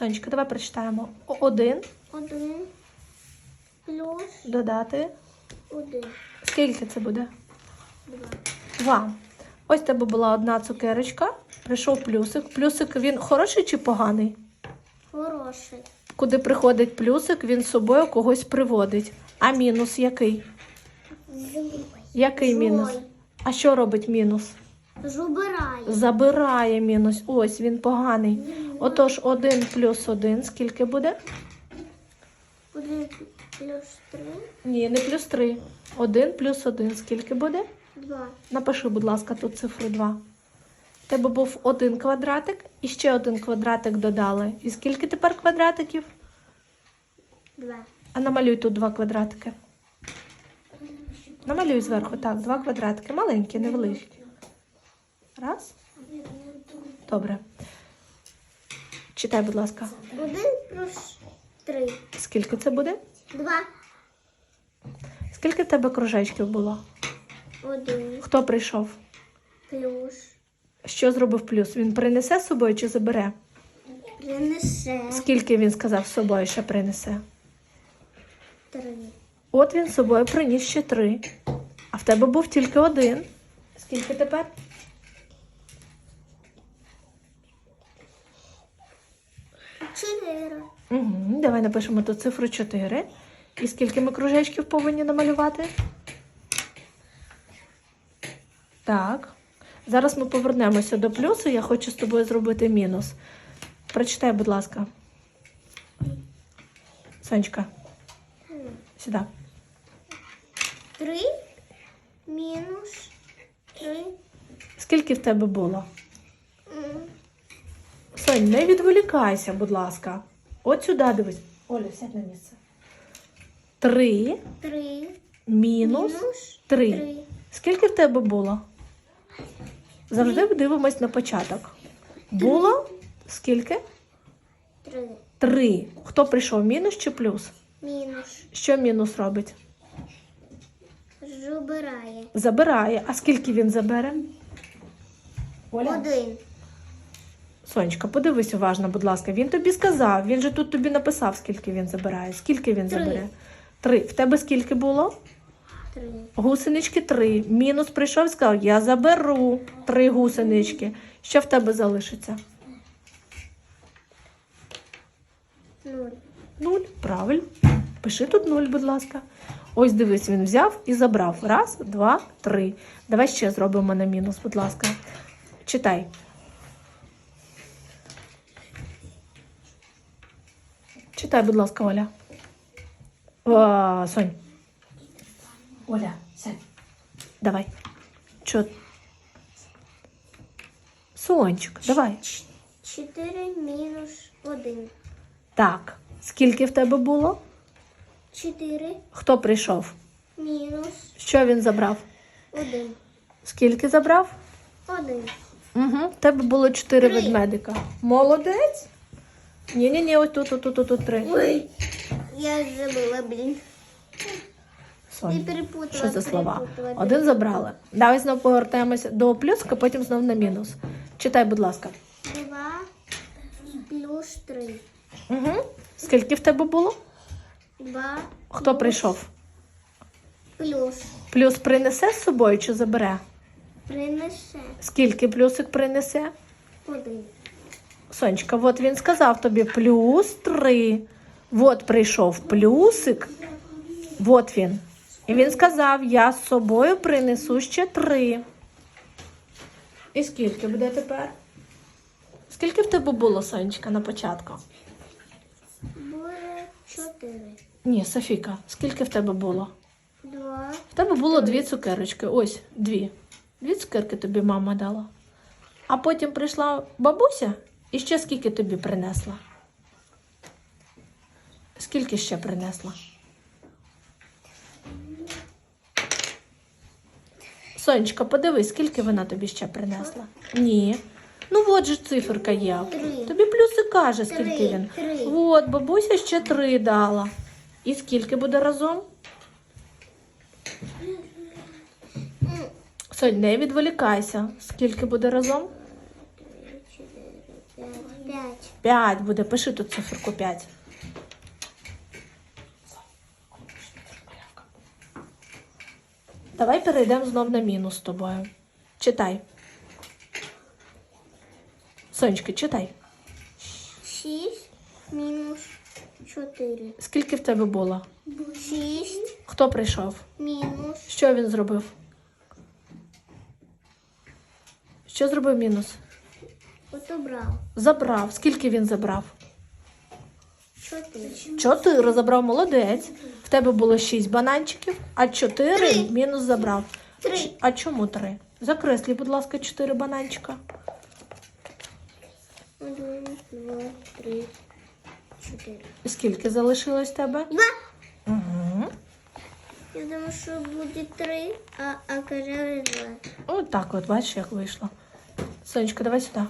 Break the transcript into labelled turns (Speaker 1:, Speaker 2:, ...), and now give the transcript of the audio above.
Speaker 1: Сонечка, давай прочитаємо. Один
Speaker 2: Один плюс
Speaker 1: додати.
Speaker 2: один.
Speaker 1: Скільки це буде?
Speaker 2: Два.
Speaker 1: Два. Ось тебе була одна цукерочка. Прийшов плюсик. Плюсик він хороший чи поганий?
Speaker 2: Хороший.
Speaker 1: Куди приходить плюсик, він з собою когось приводить. А мінус який?
Speaker 2: Злой.
Speaker 1: Який мінус? А що робить мінус?
Speaker 2: Забирає.
Speaker 1: Забирає мінус. Ось він поганий. Отож, 1 плюс 1 скільки буде?
Speaker 2: Один плюс три.
Speaker 1: Ні, не плюс 3. 1 плюс 1 скільки буде?
Speaker 2: Два.
Speaker 1: Напиши, будь ласка, тут цифру 2. У тебе був один квадратик і ще один квадратик додали. І скільки тепер квадратиків?
Speaker 2: Два.
Speaker 1: А намалюй тут два квадратики. Намалюй зверху, так, два квадратики. Маленькі, невеличкі. Раз. Добре. Читай, будь ласка.
Speaker 2: Один плюс три.
Speaker 1: Скільки це буде?
Speaker 2: Два.
Speaker 1: Скільки в тебе кружечків було?
Speaker 2: Один
Speaker 1: Хто прийшов?
Speaker 2: плюс
Speaker 1: Що зробив плюс? Він принесе з собою чи забере?
Speaker 2: принесе
Speaker 1: Скільки він сказав з собою, що принесе?
Speaker 2: три.
Speaker 1: От він з собою приніс ще три. А в тебе був тільки один. Скільки тепер?
Speaker 2: Чотири.
Speaker 1: Угу. Давай напишемо тут цифру 4. І скільки ми кружечків повинні намалювати? Так. Зараз ми повернемося до плюсу. Я хочу з тобою зробити мінус. Прочитай, будь ласка. Сонечка, сюди.
Speaker 2: Три мінус три.
Speaker 1: Скільки в тебе було?
Speaker 2: М,
Speaker 1: не відволікайся, будь ласка. От сюди дивись. Оля, сядь на місце. Три
Speaker 2: Три
Speaker 1: мінус
Speaker 2: мінус
Speaker 1: три.
Speaker 2: три.
Speaker 1: Скільки в тебе було? Завжди дивимось на початок. Було скільки?
Speaker 2: Три.
Speaker 1: Три. Хто прийшов? Мінус чи плюс?
Speaker 2: Мінус.
Speaker 1: Що мінус робить?
Speaker 2: Забирає.
Speaker 1: Забирає. А скільки він забере? Оля?
Speaker 2: Один.
Speaker 1: Сонечка, подивись уважно, будь ласка. Він тобі сказав. Він же тут тобі написав, скільки він забирає. Скільки він
Speaker 2: Три.
Speaker 1: забере? Три. В тебе скільки було?
Speaker 2: Три.
Speaker 1: Гусенички три. Мінус прийшов і сказав, я заберу три гусенички. Що в тебе залишиться?
Speaker 2: Нуль.
Speaker 1: Нуль. Правильно. Пиши тут нуль, будь ласка. Ось дивись, він взяв і забрав. Раз, два, три. Давай ще зробимо на мінус, будь ласка. Читай. Читай, будь ласка, Оля. О, Сонь. Оля, сядь. Давай. Чо? Сончик, давай.
Speaker 2: Чотири мінус один.
Speaker 1: Так. Скільки в тебе було?
Speaker 2: Чотири
Speaker 1: Хто прийшов?
Speaker 2: мінус
Speaker 1: Що він забрав?
Speaker 2: один.
Speaker 1: Скільки забрав?
Speaker 2: Один.
Speaker 1: Угу. В тебе було чотири
Speaker 2: Три.
Speaker 1: ведмедика. Молодець. Ні, ні, ні, ось тут, тут, тут, тут три.
Speaker 2: Ой. Я забула, блін. Ти
Speaker 1: Сонь.
Speaker 2: перепутала.
Speaker 1: Що за слова?
Speaker 2: перепутала,
Speaker 1: Один забрали. Давай знову повертаємося до плюска, потім знову на мінус. Читай, будь ласка.
Speaker 2: Два плюс три.
Speaker 1: Угу. Скільки в тебе було?
Speaker 2: Два
Speaker 1: Хто прийшов?
Speaker 2: плюс
Speaker 1: Плюс принесе з собою чи забере?
Speaker 2: принесе
Speaker 1: Скільки плюсик принесе?
Speaker 2: один.
Speaker 1: Сонечка, от він сказав тобі плюс три. От прийшов плюсик. От він. І він сказав, я з собою принесу ще три. І скільки буде тепер? Скільки в тебе було, Сонечка, на початку?
Speaker 2: Буде чотири.
Speaker 1: Ні, Софіка, скільки в тебе було?
Speaker 2: Два
Speaker 1: В тебе було дві цукерочки. Ось дві. Дві цукерки тобі мама дала. А потім прийшла бабуся і ще скільки тобі принесла? Скільки ще принесла? Сонечка, подивись, скільки вона тобі ще принесла? Ні. Ну от же циферка є.
Speaker 2: Три.
Speaker 1: Тобі плюси каже, скільки
Speaker 2: Три,
Speaker 1: він.
Speaker 2: три.
Speaker 1: От, бабуся ще три дала. І скільки буде разом? Сонь, не відволікайся. Скільки буде разом? 5 буде. Пиши тут циферку 5. Давай перейдемо знов на мінус з тобою. Читай. Сонечки, читай.
Speaker 2: Шість мінус чотири.
Speaker 1: Скільки в тебе було?
Speaker 2: Шість
Speaker 1: Хто прийшов?
Speaker 2: мінус
Speaker 1: Що він зробив? Що зробив мінус?
Speaker 2: Отобрав.
Speaker 1: Забрав. Скільки він забрав?
Speaker 2: Чотири.
Speaker 1: Чотири забрав молодець. В тебе було шість бананчиків, а чотири
Speaker 2: Три.
Speaker 1: мінус забрав.
Speaker 2: Три.
Speaker 1: А чому три? Закреслі, будь ласка, чотири бананчика.
Speaker 2: Один, два, три, чотири.
Speaker 1: Скільки залишилось тебе?
Speaker 2: Два.
Speaker 1: Угу.
Speaker 2: Я думаю, що буде три, а, а казали два.
Speaker 1: От так от, бачиш, як вийшло. Сонечка, давай сюди.